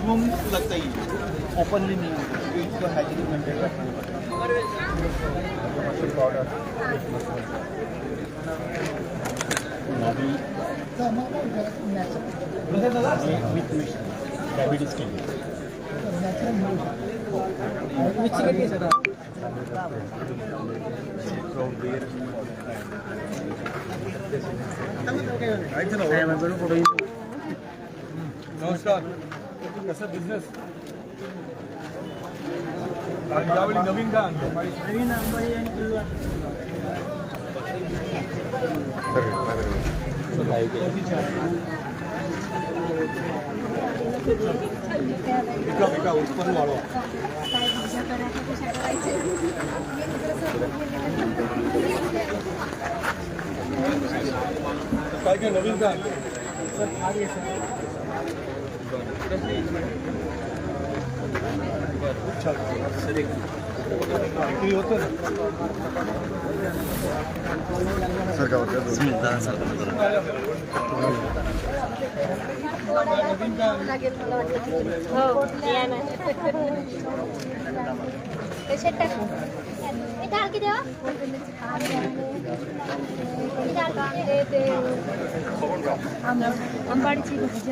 Maximum लगता ही है। Openly नहीं होता तो इसको hygienic maintain mushroom powder with mix diabetes के लिए नमस्कार कसा बिझनेस यावेळी नवीन का आणतो पिका पिका उत्पन्न वाढवा काय काय नवीन काय आणतो अच्छा विक्री होतं ना नवीन काय आणलं? हो या ना कशात टाकू हे डाळ किती हो? ही डाळ का? ते ते आंब- आंबाडीची भाजी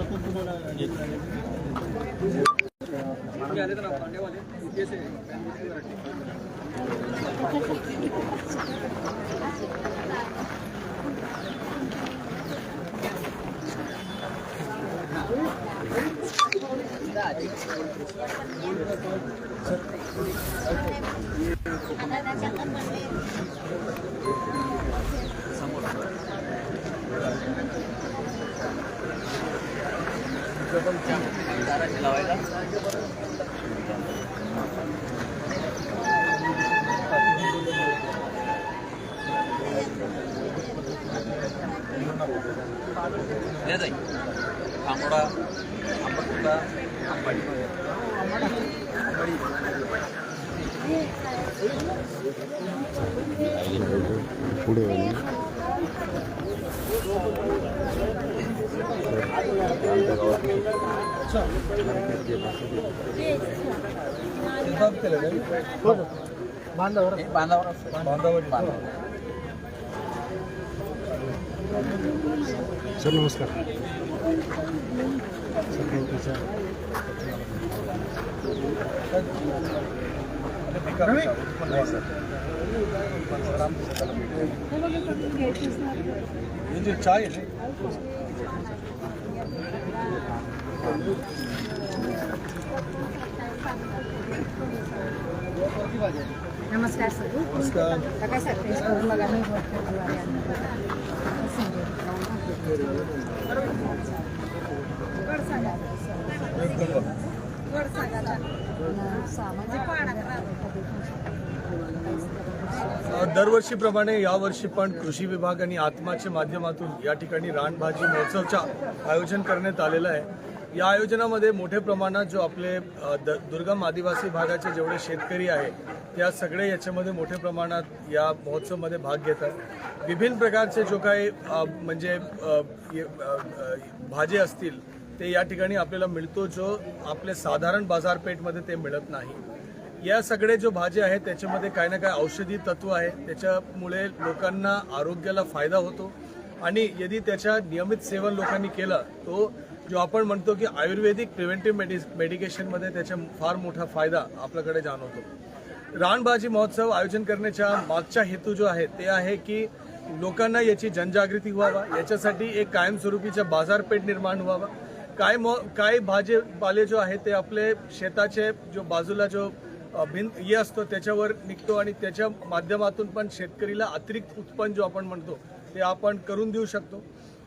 तसंच तुम्हाला आता विक्री व्हा. भारतातून तुम्हाला आंबोडा आंबटकुटा आंबाडी शेतात केलं काय? बांधावर बांधावर बांधावर सर नमस्कार चाय नमस्कार सर. नमस्कार. काय सर? टेस्ट करून बघा. मी एकदम बघा. अ, दरवर्षीप्रमाणे यावर्षी पण कृषी विभाग आणि आत्माच्या माध्यमातून या ठिकाणी रानभाजी महोत्सवचं आयोजन करण्यात आलेलं आहे. या आयोजनामध्ये मोठ्या प्रमाणात जो आपले द- दुर्गम आदिवासी भागाचे जेवढे शेतकरी आहेत त्या सगळे याच्यामध्ये मोठ्या प्रमाणात या महोत्सवमध्ये भाग घेतात. विभिन्न प्रकारचे जो काही म्हणजे भाजी असतील ते या ठिकाणी आपल्याला मिळतो जो आपले साधारण बाजारपेठमध्ये ते मिळत नाही. या सगळे जो भाज्या आहेत त्याच्यामध्ये काही ना काही औषधी तत्व आहे त्याच्यामुळे लोकांना आरोग्याला फायदा होतो. आणि यदि त्याच्या नियमित सेवन लोकांनी केलं तो जो आपण म्हणतो की आयुर्वेदिक प्रिव्हेंटिव्ह मेडि मेडिकेशनमध्ये त्याचा फार मोठा फायदा आपल्याकडे जाणवतो. रानभाजी महोत्सव आयोजन करण्याच्या मागचा हेतू जो आहे ते आहे की लोकांना याची जनजागृती व्हावा. याच्यासाठी एक कायमस्वरूपीचा बाजारपेठ निर्माण व्हावा. काय मो काय भाजीपाले जो आहे ते आपले शेताचे जो बाजूला जो भिंत हे असतो त्याच्यावर निघतो आणि त्याच्या माध्यमातून पण शेतकरीला अतिरिक्त उत्पन्न जो आपण म्हणतो ते आपण करून देऊ शकतो.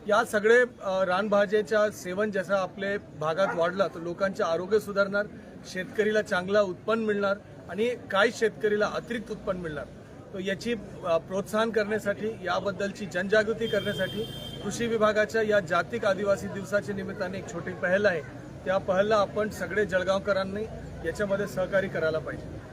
या सगळे रानभाज्याच्या सेवन जसं आपले भागात वाढला तर लोकांचे आरोग्य सुधारणार शेतकरीला चांगला उत्पन्न मिळणार आणि काही शेतकरीला अतिरिक्त उत्पन्न मिळणार. तर याची प्रोत्साहन करण्यासाठी याबद्दलची जनजागृती करण्यासाठी कृषी विभागाच्या या जागतिक आदिवासी दिवसाच्या निमित्ताने एक छोटी पहल आहे. त्या पहलला आपण सगळे जळगावकरांनी याच्यामध्ये सहकार्य करायला पाहिजे.